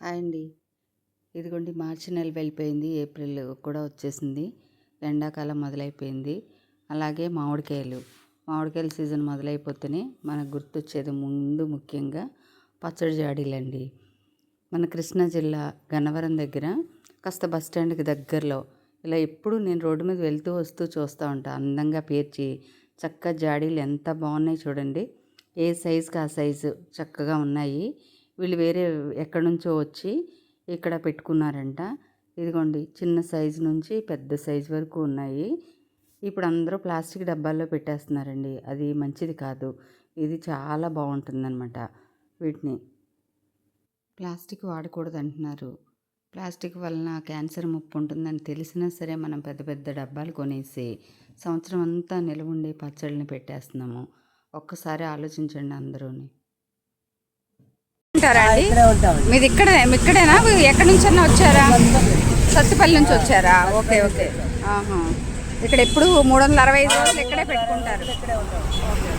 Hi అండి ఇదిగోండి మార్చి నెల వెళ్ళిపోయింది ఏప్రిల్ కూడా వచ్చేసింది. ఎండాకాలం మొదలైపోయింది. అలాగే మామిడికాయలు. మామిడికాయల సీజన్ మొదలైపోతేనే మనకు గుర్తొచ్చేది ముందు ముఖ్యంగా పచ్చడి జాడీలండి. మన కృష్ణా జిల్లా గన్నవరం దగ్గర కాస్త బస్ స్టాండ్కి దగ్గరలో ఇలా ఎప్పుడు నేను రోడ్డు మీద వెళ్తూ వస్తూ చూస్తూ ఉంటాను అందంగా పేర్చి చక్క జాడీలు ఎంత బాగున్నాయి చూడండి. ఏ సైజుకి ఆ సైజు చక్కగా ఉన్నాయి. వీళ్ళు వేరే ఎక్కడి నుంచో వచ్చి ఇక్కడ పెట్టుకున్నారంట. ఇదిగోండి చిన్న సైజు నుంచి పెద్ద సైజు వరకు ఉన్నాయి. ఇప్పుడు అందరూ ప్లాస్టిక్ డబ్బాల్లో పెట్టేస్తున్నారండి. అది మంచిది కాదు. ఇది చాలా బాగుంటుందన్నమాట వీటిని. ప్లాస్టిక్ వాడకూడదు అంటున్నారు ప్లాస్టిక్ వలన క్యాన్సర్ ముప్పు ఉంటుందని తెలిసినా సరే మనం పెద్ద పెద్ద డబ్బాలు కొనేసి సంవత్సరం అంతా నిలవుండే పచ్చళ్ళని పెట్టేస్తున్నాము. ఒక్కసారి ఆలోచించండి అందరూని. ఉంటారా అండి? మీది ఇక్కడ ఇక్కడేనా? మీరు ఎక్కడి నుంచన్నా వచ్చారా? సత్తుపల్లి నుంచి వచ్చారా? Okay okay. ఆహా. ఇక్కడ ఎప్పుడు మూడు వందల అరవై ఐదు రోజులు ఇక్కడే పెట్టుకుంటారు. ఓకే